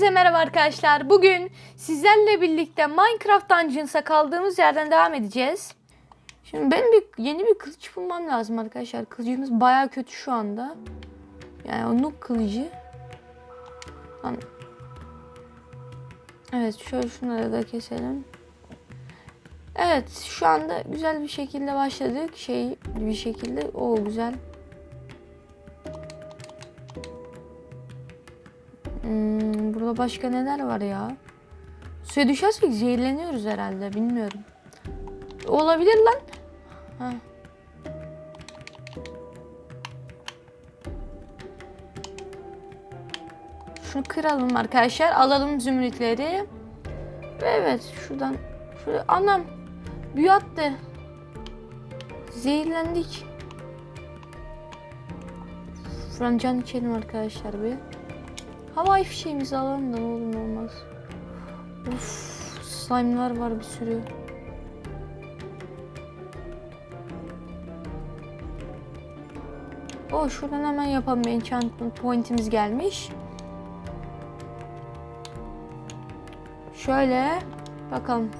Hepinize merhaba arkadaşlar. Bugün sizlerle birlikte Minecraft Dungeons'a kaldığımız yerden devam edeceğiz. Şimdi benim bir yeni bir kılıç bulmam lazım arkadaşlar. Kılıcımız baya kötü şu anda. Yani o noob kılıcı. Evet şöyle şunları da keselim. Evet şu anda güzel bir şekilde başladık. Şey bir şekilde. O güzel. Hmm, burada başka neler var ya? Suya düşersek zehirleniyoruz herhalde. Bilmiyorum. Olabilir lan. Ha. Şunu kıralım arkadaşlar. Alalım zümrütleri. Ve evet şuradan. Şöyle anam. Büyü attı. Zehirlendik. Şuradan can içelim arkadaşlar bir. Havai fişeğimizi alalım da ne olur ne olmaz. Uf, slime'lar var bir sürü. O şuradan hemen yapalım. Enchantment point'imiz gelmiş. Şöyle bakalım.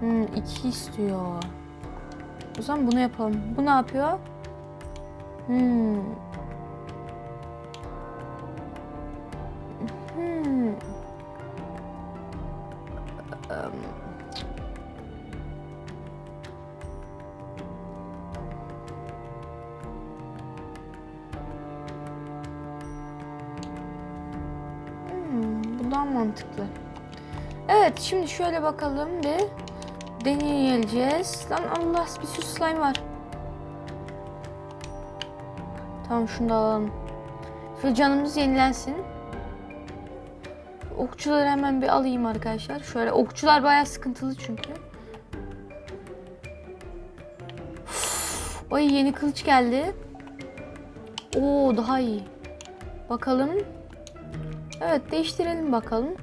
Hmm, iki istiyor. O zaman bunu yapalım. Bu ne yapıyor? Hmm. Mantıklı. Evet şimdi şöyle bakalım bir deneyeceğiz. Lan Allah bir sürü slime var. Tamam şunu da alalım. Şöyle canımız yenilensin. Okçuları hemen bir alayım arkadaşlar. Şöyle okçular bayağı sıkıntılı çünkü. Uf, Ay yeni kılıç geldi. Oo daha iyi. Bakalım. Evet değiştirelim bakalım.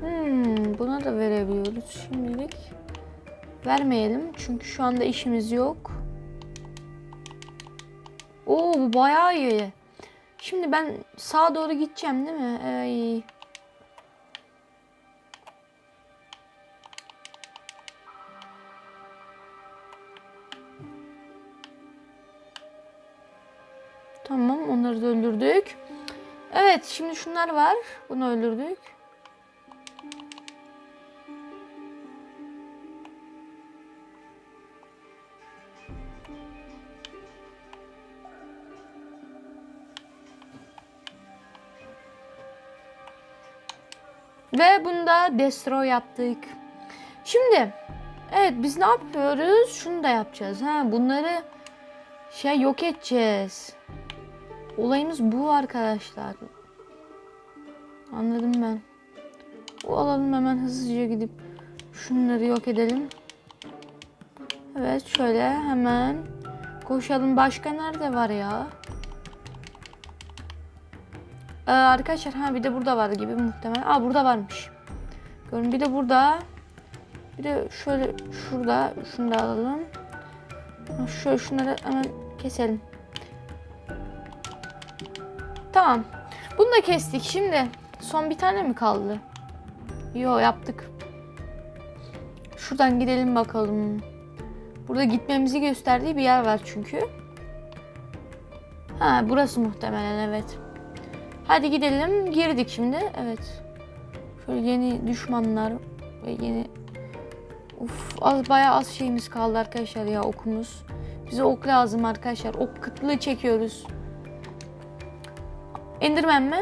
Hmm, buna da verebiliyoruz şimdilik. Vermeyelim çünkü şu anda işimiz yok. Oo bu bayağı iyi. Şimdi ben sağa doğru gideceğim değil mi? Ay. Tamam onları da öldürdük. Evet şimdi şunlar var. Bunu öldürdük. Ve bunu da destroy yaptık. Şimdi evet biz ne yapıyoruz? Şunu da yapacağız. Ha bunları şey yok edeceğiz. Olayımız bu arkadaşlar. Anladım ben. Bu alalım hemen hızlıca gidip şunları yok edelim. Evet şöyle hemen koşalım. Başka nerede var ya? Ee, arkadaşlar ha bir de burada var gibi muhtemelen. Aa burada varmış. Görün bir de burada. Bir de şöyle şurada şunu da alalım. Şöyle şunları hemen keselim. Tamam. Bunu da kestik. Şimdi son bir tane mi kaldı? Yo yaptık. Şuradan gidelim bakalım. Burada gitmemizi gösterdiği bir yer var çünkü. Ha burası muhtemelen evet. Hadi gidelim. Girdik şimdi. Evet. Şöyle yeni düşmanlar ve yeni Uf az bayağı az şeyimiz kaldı arkadaşlar ya okumuz. Bize ok lazım arkadaşlar. Ok kıtlığı çekiyoruz. Enderman mi?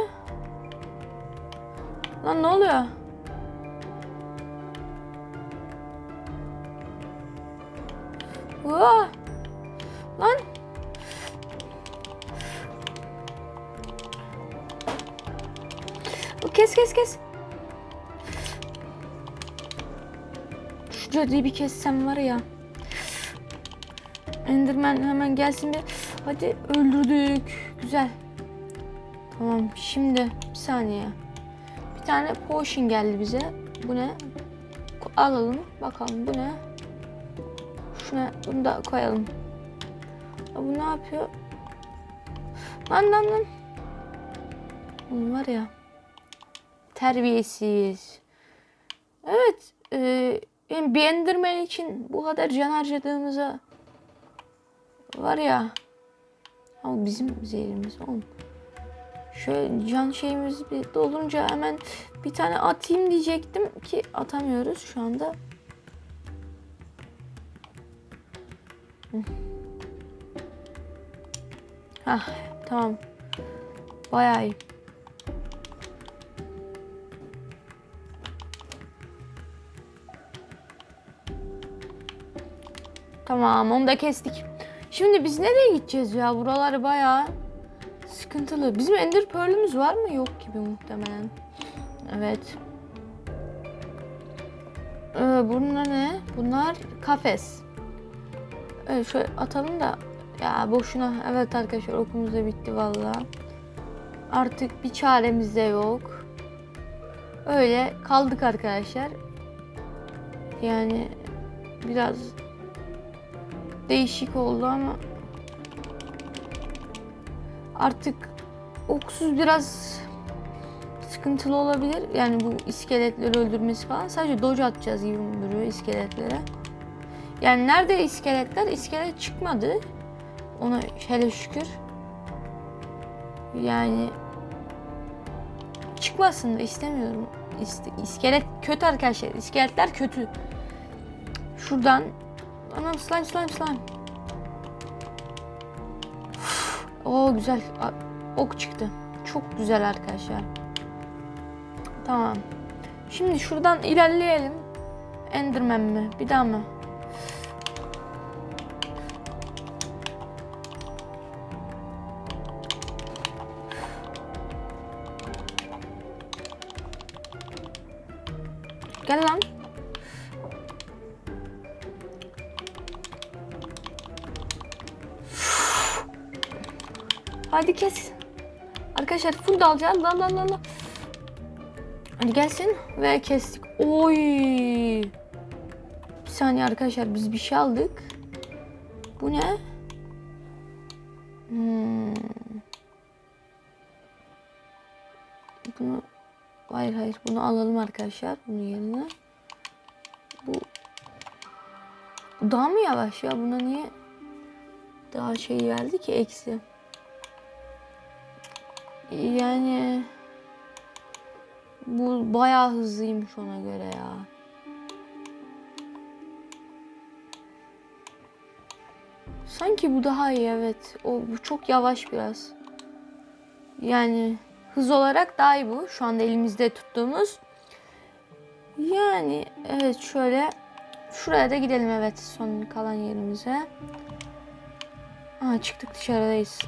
Lan ne oluyor? Vaa! Lan! Kes kes kes. Şu cadıyı bir kessem var ya. Enderman hemen gelsin bir. Hadi öldürdük. Güzel. Tamam şimdi bir saniye. Bir tane potion geldi bize. Bu ne? Alalım bakalım bu ne? Şuna bunu da koyalım. Bu ne yapıyor? Lan lan lan. Oğlum var ya. Terbiyesiz. Evet. E, yani bir Enderman için bu kadar can harcadığımıza var ya. Ama bizim zehrimiz oğlum. Şöyle can şeyimiz bir dolunca hemen bir tane atayım diyecektim ki atamıyoruz şu anda. Hah tamam. Bayağı iyi. Tamam onu da kestik. Şimdi biz nereye gideceğiz ya? Buralar bayağı sıkıntılı. Bizim Ender Pearl'ümüz var mı? Yok gibi muhtemelen. Evet. Ee, bunlar ne? Bunlar kafes. Evet şöyle atalım da ya boşuna. Evet arkadaşlar okumuz da bitti valla. Artık bir çaremiz de yok. Öyle kaldık arkadaşlar. Yani biraz değişik oldu ama artık oksuz biraz sıkıntılı olabilir. Yani bu iskeletleri öldürmesi falan. Sadece dodge atacağız gibi duruyor iskeletlere. Yani nerede iskeletler? İskelet çıkmadı. Ona hele şükür. Yani çıkmasın da istemiyorum. İste- iskelet kötü arkadaşlar. İskeletler kötü. Şuradan Anam slime slime slime. Oo güzel. Ok çıktı. Çok güzel arkadaşlar. Tamam. Şimdi şuradan ilerleyelim. Enderman mi? Bir daha mı? Gel lan. Hadi kes. Arkadaşlar full dalacağız. La la la la. Hadi gelsin ve kestik. Oy. Bir saniye arkadaşlar biz bir şey aldık. Bu ne? Hmm. Bunu hayır hayır bunu alalım arkadaşlar bunun yerine. Bu bu daha mı yavaş ya? Buna niye daha şey verdi ki eksi? Yani bu bayağı hızlıymış ona göre ya. Sanki bu daha iyi evet. O bu çok yavaş biraz. Yani hız olarak daha iyi bu. Şu anda elimizde tuttuğumuz. Yani evet şöyle şuraya da gidelim evet son kalan yerimize. Aa çıktık dışarıdayız.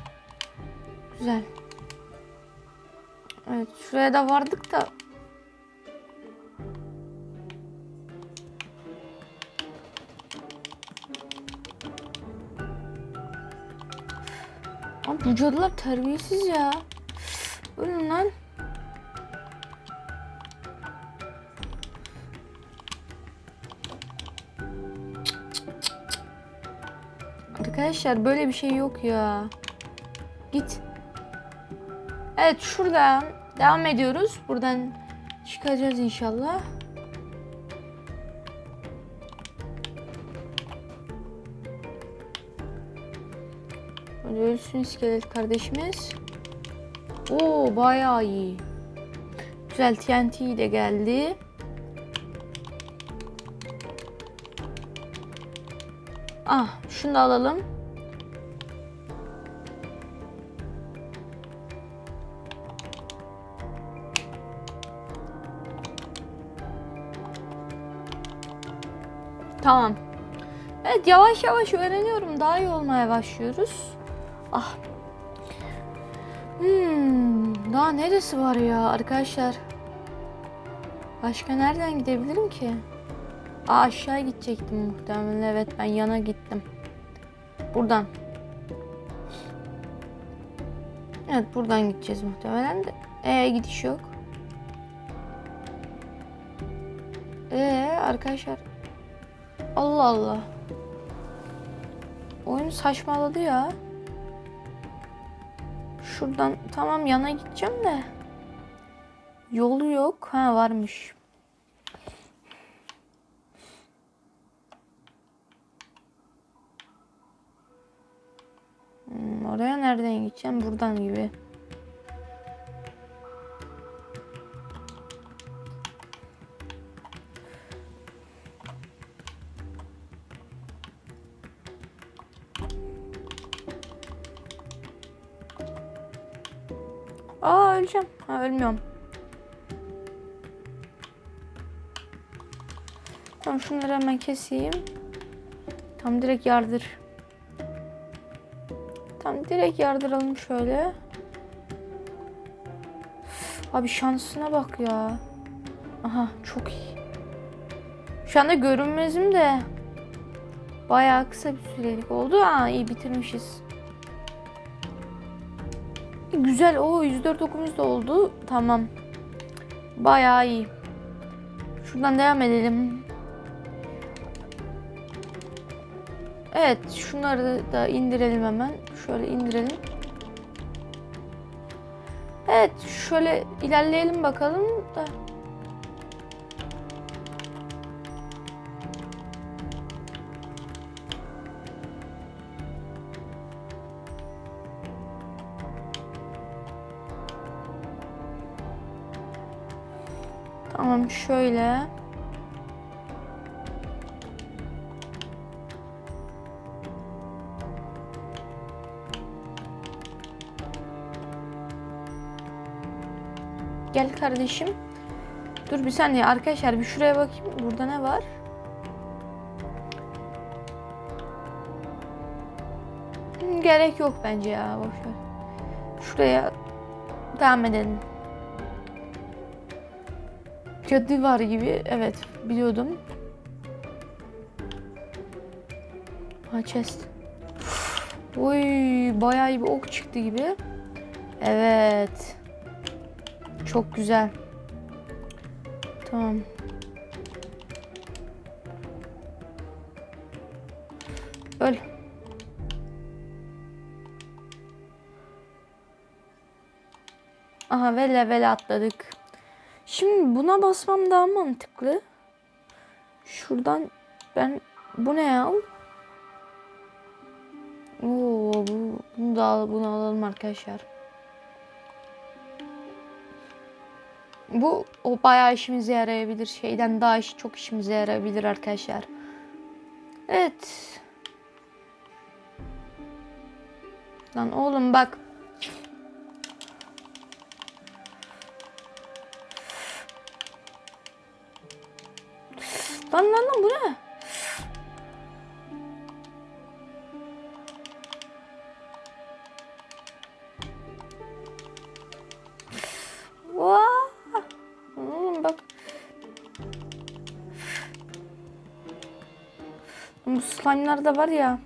Güzel. Evet şuraya da vardık da. Abi bu cadılar terbiyesiz ya. Ölün lan. Arkadaşlar böyle bir şey yok ya. Git. Evet şuradan devam ediyoruz. Buradan çıkacağız inşallah. Hadi ölsün iskelet kardeşimiz. Oo bayağı iyi. Güzel TNT de geldi. Ah şunu da alalım. Tamam. Evet yavaş yavaş öğreniyorum. Daha iyi olmaya başlıyoruz. Ah. Hmm, daha neresi var ya arkadaşlar? Başka nereden gidebilirim ki? Aa, aşağı gidecektim muhtemelen. Evet ben yana gittim. Buradan. Evet buradan gideceğiz muhtemelen de. Ee gidiş yok. Ee arkadaşlar. Allah Allah. Oyun saçmaladı ya. Şuradan tamam yana gideceğim de. Yolu yok. Ha varmış. Hmm, oraya nereden gideceğim? Buradan gibi. Aa öleceğim. Ha ölmüyorum. Tamam şunları hemen keseyim. Tam direkt yardır. Tam direkt yardıralım şöyle. Abi şansına bak ya. Aha çok iyi. Şu anda görünmezim de. Bayağı kısa bir sürelik oldu. Aa iyi bitirmişiz. Güzel. O 104 okumuz da oldu. Tamam. Bayağı iyi. Şuradan devam edelim. Evet, şunları da indirelim hemen. Şöyle indirelim. Evet, şöyle ilerleyelim bakalım da. Tamam, şöyle. Gel kardeşim. Dur bir saniye arkadaşlar bir şuraya bakayım. Burada ne var? Gerek yok bence ya boşver. Şuraya devam edelim. Cadı var gibi. Evet biliyordum. Ha chest. Oy bayağı iyi bir ok çıktı gibi. Evet. Çok güzel. Tamam. Öl. Aha ve level atladık. Şimdi buna basmam daha mantıklı. Şuradan ben bu ne ya? Oo, bu, bunu da al- bunu alalım arkadaşlar. Bu o bayağı işimize yarayabilir. Şeyden daha iş, çok işimize yarayabilir arkadaşlar. Evet. Lan oğlum bak. Lan lan lan bu ne? Oğlum bak. Bu slime'lar da var ya.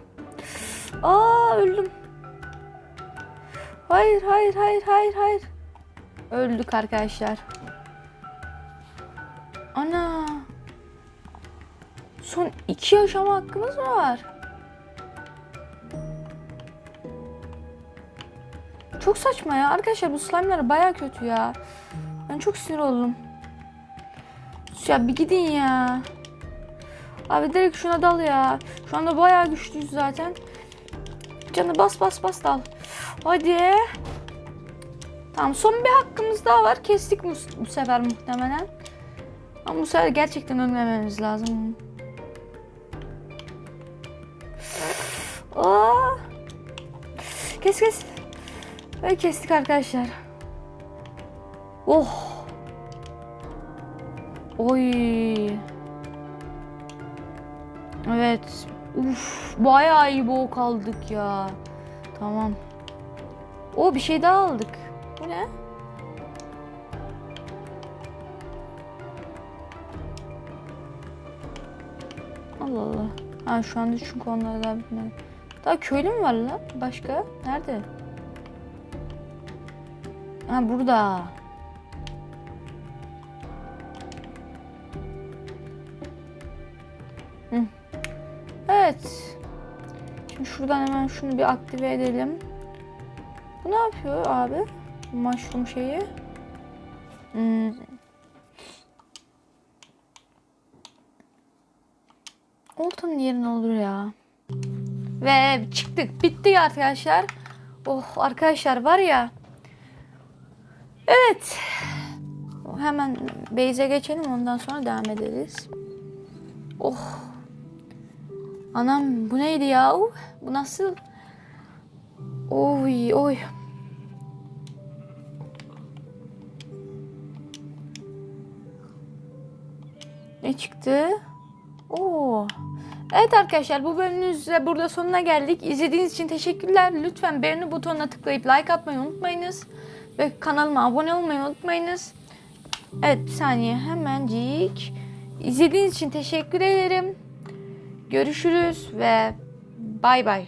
Aa öldüm. Hayır hayır hayır hayır hayır. Öldük arkadaşlar. Ana. Son iki yaşama hakkımız mı var? Çok saçma ya. Arkadaşlar bu slime'lar baya kötü ya. Ben çok sinir oldum. Ya bir gidin ya. Abi direkt şuna dal ya. Şu anda bayağı güçlüyüz zaten. Canı bas bas bas dal. Hadi. Tamam son bir hakkımız daha var. Kestik bu, bu sefer muhtemelen. Ama bu sefer gerçekten ölmememiz lazım. Aa! Kes kes. Ve kestik arkadaşlar. Oh. Oy. Evet. Uf, bayağı iyi ok aldık ya. Tamam. O bir şey daha aldık. Bu ne? Allah Allah. Ha şu anda çünkü onları daha bitmedi. Daha köylü mü var lan? Başka? Nerede? Ha burada. Hı. Evet. Şimdi şuradan hemen şunu bir aktive edelim. Bu ne yapıyor abi? Mushroom şeyi. Hmm. Oltanın yerine olur ya. Ve çıktık. Bitti arkadaşlar. Oh arkadaşlar var ya. Evet. Hemen base'e geçelim ondan sonra devam ederiz. Oh. Anam bu neydi ya? Bu nasıl? Oy oy. Ne çıktı? Oo. Evet arkadaşlar bu bölümümüzde burada sonuna geldik. İzlediğiniz için teşekkürler. Lütfen beğeni butonuna tıklayıp like atmayı unutmayınız. Ve kanalıma abone olmayı unutmayınız. Evet bir saniye hemencik. İzlediğiniz için teşekkür ederim. Görüşürüz ve bay bay.